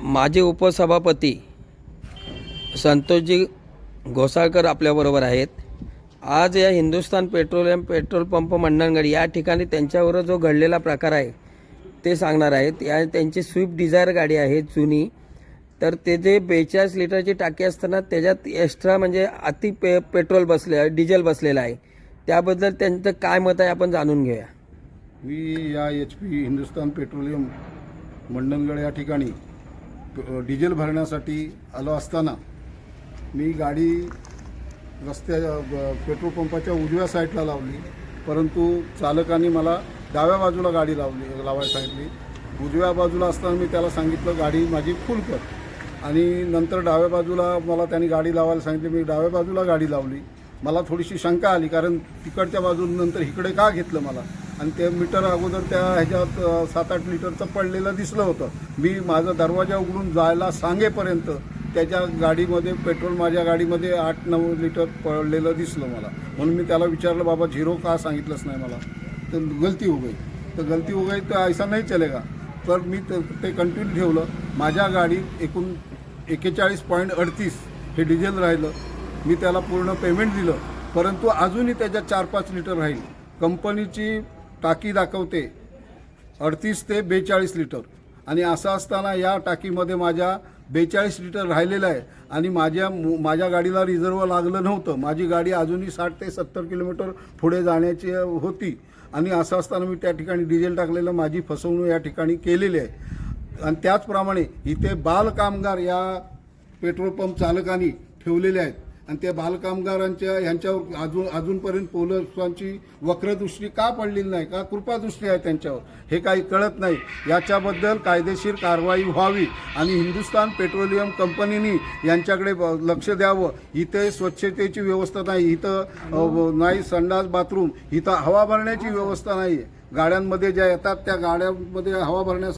माझे उपसभापती संतोषजी घोसाळकर आपल्याबरोबर आहेत. आज या Hindustan petroleum petrol pump Mandangad या ठिकाणी त्यांच्यावर जो घडलेला प्रकार आहे ते सांगणार आहेत. या त्यांची स्विफ्ट डिझायर गाडी आहे जुनी. तर ते जे बेचाळीस लिटरची टाकी असताना त्याच्यात एक्स्ट्रा म्हणजे अति पे पेट्रोल बसले डिझेल बसलेलं आहे. त्याबद्दल त्यांचं काय मत आहे आपण जाणून घेऊया. मी या H P Hindustan petroleum Mandangad या ठिकाणी डिझेल भरण्यासाठी आलो असताना मी गाडी रस्त्या ब- पेट्रोल पंपाच्या उजव्या साईडला लावली परंतु चालकाने मला डाव्या बाजूला गाडी लावली लावायला सांगितली. उजव्या बाजूला असताना मी त्याला सांगितलं गाडी माझी फुल कर. आणि नंतर डाव्या बाजूला मला त्याने गाडी लावायला सांगितली मी डाव्या बाजूला गाडी लावली. मला थोडीशी शंका आली कारण तिकडच्या बाजून नंतर इकडे का घेतलं मला? आणि ते मीटर अगोदर त्या ह्याच्यात सात आठ लिटरचं पडलेलं दिसलं होतं. मी माझा दरवाजा उघडून जायला सांगेपर्यंत त्याच्या गाडीमध्ये पेट्रोल माझ्या गाडीमध्ये आठ नऊ लिटर पडलेलं दिसलं मला. म्हणून मी त्याला विचारलं बाबा झिरो का सांगितलंच नाही मला? तर गलती हो गई. तर गलती हो गई तर ऐसा नाही चलेगा. तर मी ते ते कंटिन्यू ठेवलं. माझ्या गाडीत एकूण एकेचाळीस पॉईंट अडतीस हे डिझेल राहिलं. मी त्याला पूर्ण पेमेंट दिलं. परंतु अजूनही त्याच्यात चार पाच लिटर राहील. कंपनीची टाकी दाखवते. अडतीस ते बेचाळीस लिटर. आणि असं असताना या टाकीमध्ये माझ्या बेचाळीस लिटर राहिलेलं आहे. आणि माझ्या मु- माझ्या गाडीला रिझर्व लागलं नव्हतं. माझी गाडी अजूनही साठ ते सत्तर किलोमीटर पुढे जाण्याची होती. आणि असं असताना मी त्या ठिकाणी डिझेल टाकलेलं माझी फसवणूक या ठिकाणी केलेली आहे. आणि त्याचप्रमाणे इथे बालकामगार या पेट्रोल पंप चालकांनी ठेवलेले आहेत. आणि त्या बालकामगारांच्या ह्यांच्यावर अजून अजूनपर्यंत पोलिसांची वक्रदृष्टी का पडलेली नाही का कृपादृष्टी आहे त्यांच्यावर हे काही कळत नाही. याच्याबद्दल कायदेशीर कारवाई व्हावी आणि हिंदुस्तान पेट्रोलियम कंपनीनी यांच्याकडे ब- लक्ष द्यावं. इथे स्वच्छतेची व्यवस्था नाही इथं नाही संडास बाथरूम इथं हवा भरण्याची व्यवस्था नाही गाड्यांमध्ये ज्या येतात त्या गाड्यांमध्ये हवा भरण्यास